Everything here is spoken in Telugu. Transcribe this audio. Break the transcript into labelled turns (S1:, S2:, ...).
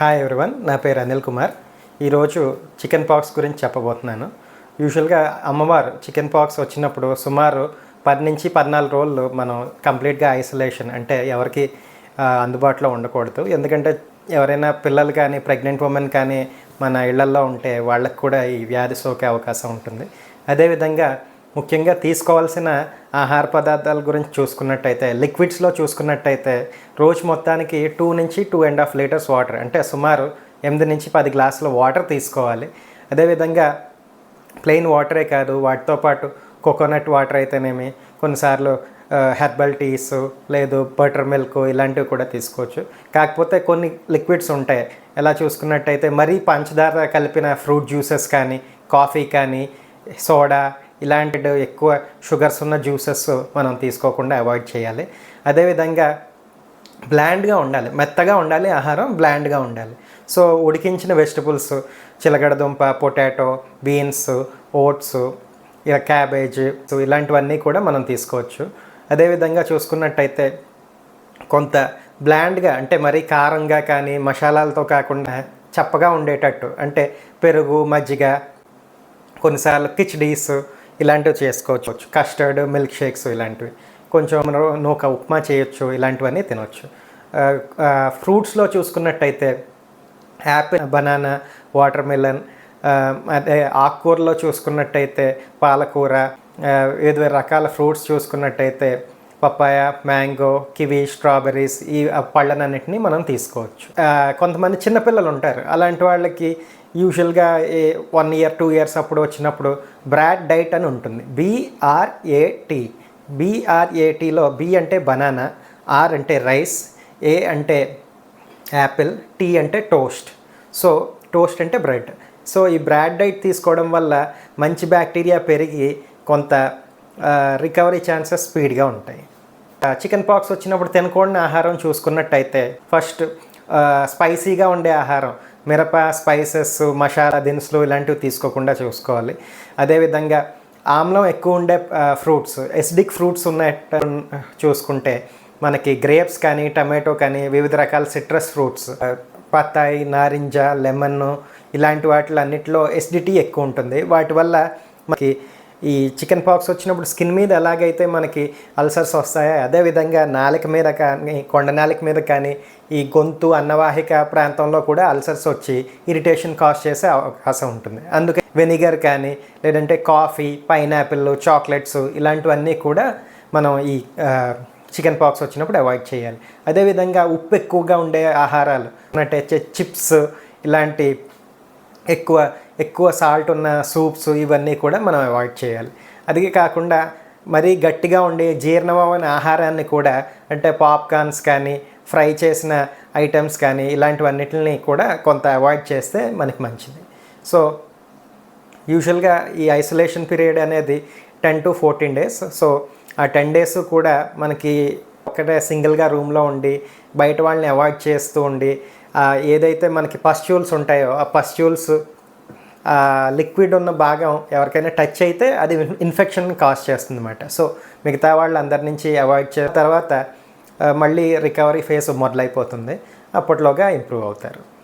S1: హాయ్ ఎవరివన్ నా పేరు అనిల్ కుమార్. ఈరోజు చికెన్ పాక్స్ గురించి చెప్పబోతున్నాను. యూజువల్గా అమ్మవారు చికెన్ పాక్స్ వచ్చినప్పుడు సుమారు పది నుంచి పద్నాలుగు రోజులు మనం కంప్లీట్గా ఐసోలేషన్ అంటే ఎవరికి అందుబాటులో ఉండకూడదు. ఎందుకంటే ఎవరైనా పిల్లలు కానీ ప్రెగ్నెంట్ ఉమెన్ కానీ మన ఇళ్ళల్లో ఉంటే వాళ్ళకి కూడా ఈ వ్యాధి సోకే అవకాశం ఉంటుంది. అదేవిధంగా ముఖ్యంగా తీసుకోవాల్సిన ఆహార పదార్థాల గురించి చూసుకున్నట్టయితే లిక్విడ్స్లో చూసుకున్నట్టయితే రోజు మొత్తానికి టూ నుంచి two and half litres water అంటే సుమారు ఎనిమిది నుంచి పది గ్లాసుల వాటర్ తీసుకోవాలి. అదేవిధంగా ప్లెయిన్ వాటరే కాదు వాటితో పాటు కోకోనట్ వాటర్ అయితేనేమి కొన్నిసార్లు హెర్బల్ టీస్ లేదు బటర్ మిల్క్ ఇలాంటివి కూడా తీసుకోవచ్చు. కాకపోతే కొన్ని లిక్విడ్స్ ఉంటాయి. ఎలా చూసుకున్నట్టయితే మరీ పంచదార కలిపిన ఫ్రూట్ జ్యూసెస్ కానీ కాఫీ కానీ సోడా ఇలాంటి ఎక్కువ షుగర్స్ ఉన్న జ్యూసెస్ మనం తీసుకోకుండా అవాయిడ్ చేయాలి. అదేవిధంగా బ్లాండ్గా ఉండాలి. మెత్తగా ఉండాలి ఆహారం బ్లాండ్గా ఉండాలి. సో ఉడికించిన వెజిటబుల్స్ చిలగడదుంప పొటాటో బీన్స్ ఓట్స్ ఇలా క్యాబేజ్ సో ఇలాంటివన్నీ కూడా మనం తీసుకోవచ్చు. అదేవిధంగా చూసుకున్నట్టయితే కొంత బ్లాండ్గా అంటే మరీ కారంగా కానీ మసాలాలతో కాకుండా చప్పగా ఉండేటట్టు అంటే పెరుగు మజ్జిగ కొన్నిసార్లు కిచడీస్ ఇలాంటివి చేసుకోవచ్చు. కస్టర్డ్ మిల్క్ షేక్స్ ఇలాంటివి. కొంచెం నూక ఉప్మా చేయొచ్చు ఇలాంటివన్నీ తినొచ్చు. ఫ్రూట్స్లో చూసుకున్నట్టయితే యాపిల్ బనానా వాటర్ మిలన్ అదే ఆకుకూరలో చూసుకున్నట్టయితే పాలకూర వివిధ రకాల ఫ్రూట్స్ చూసుకున్నట్టయితే పప్పాయ మ్యాంగో కివి స్ట్రాబెర్రీస్ ఈ పళ్ళనన్నింటినీ మనం తీసుకోవచ్చు. కొంతమంది చిన్నపిల్లలు ఉంటారు. అలాంటి వాళ్ళకి యూజువల్గా a one year two years అప్పుడు వచ్చినప్పుడు బ్రాడ్ డైట్ అని ఉంటుంది. బీఆర్ఏటీ బీఆర్ఏటీలో బి అంటే బనానా ఆర్ అంటే రైస్ ఏ అంటే యాపిల్ టీ అంటే టోస్ట్. సో టోస్ట్ అంటే బ్రెడ్. సో ఈ బ్రాడ్ డైట్ తీసుకోవడం వల్ల మంచి బ్యాక్టీరియా పెరిగి కొంత రికవరీ ఛాన్సెస్ స్పీడ్గా ఉంటాయి. చికెన్ పాక్స్ వచ్చినప్పుడు తినకూడని ఆహారం చూసుకున్నట్టయితే ఫస్ట్ స్పైసీగా ఉండే ఆహారం మిరప స్పైసెస్ మసాలా దినుసులు ఇలాంటివి తీసుకోకుండా చూసుకోవాలి. అదేవిధంగా ఆమ్లం ఎక్కువ ఉండే ఫ్రూట్స్ ఎసిడిక్ ఫ్రూట్స్ ఉన్నట్టు చూసుకుంటే మనకి గ్రేప్స్ కానీ టమాటో కానీ వివిధ రకాల సిట్రస్ ఫ్రూట్స్ పత్తాయి నారింజ లెమన్ ఇలాంటి వాటిలో అన్నిటిలో ఎసిడిటీ ఎక్కువ ఉంటుంది. వాటి వల్ల మనకి ఈ చికెన్ పాక్స్ వచ్చినప్పుడు స్కిన్ మీద ఎలాగైతే మనకి అల్సర్స్ వస్తాయో అదేవిధంగా నాలిక మీద కానీ కొండ నాలిక మీద కానీ ఈ గొంతు అన్నవాహిక ప్రాంతంలో కూడా అల్సర్స్ వచ్చి ఇరిటేషన్ కాజ్ చేసే అవకాశం ఉంటుంది. అందుకే వెనిగర్ కానీ లేదంటే కాఫీ పైనాపిల్ చాక్లెట్స్ ఇలాంటివన్నీ కూడా మనం ఈ చికెన్ పాక్స్ వచ్చినప్పుడు అవాయిడ్ చేయాలి. అదేవిధంగా ఉప్పు ఎక్కువగా ఉండే ఆహారాలు అన్నట్టయితే చిప్స్ ఇలాంటి ఎక్కువ ఎక్కువ సాల్ట్ ఉన్న సూప్స్ ఇవన్నీ కూడా మనం అవాయిడ్ చేయాలి. అది కాకుండా మరీ గట్టిగా ఉండే జీర్ణమవని ఆహారాన్ని కూడా అంటే పాప్కార్న్స్ కానీ ఫ్రై చేసిన ఐటమ్స్ కానీ ఇలాంటివన్నిటిని కూడా కొంత అవాయిడ్ చేస్తే మనకి మంచిది. సో యూజువల్గా ఈ ఐసోలేషన్ పీరియడ్ అనేది ten to fourteen days so ఆ టెన్ డేస్ కూడా మనకి ఒకటే సింగిల్గా రూమ్లో ఉండి బయట వాళ్ళని అవాయిడ్ చేస్తూ ఉండి ఏదైతే మనకి పస్ట్యూల్స్ ఉంటాయో ఆ పస్ట్యూల్స్ లిక్విడ్ ఉన్న భాగం ఎవరికైనా టచ్ అయితే అది ఇన్ఫెక్షన్ కాజ్ చేస్తుంది అనమాట సో మిగతా వాళ్ళు అందరి నుంచి అవాయిడ్ చేసిన తర్వాత మళ్ళీ రికవరీ ఫేస్ మొదలైపోతుంది. అప్పట్లోగా ఇంప్రూవ్ అవుతారు.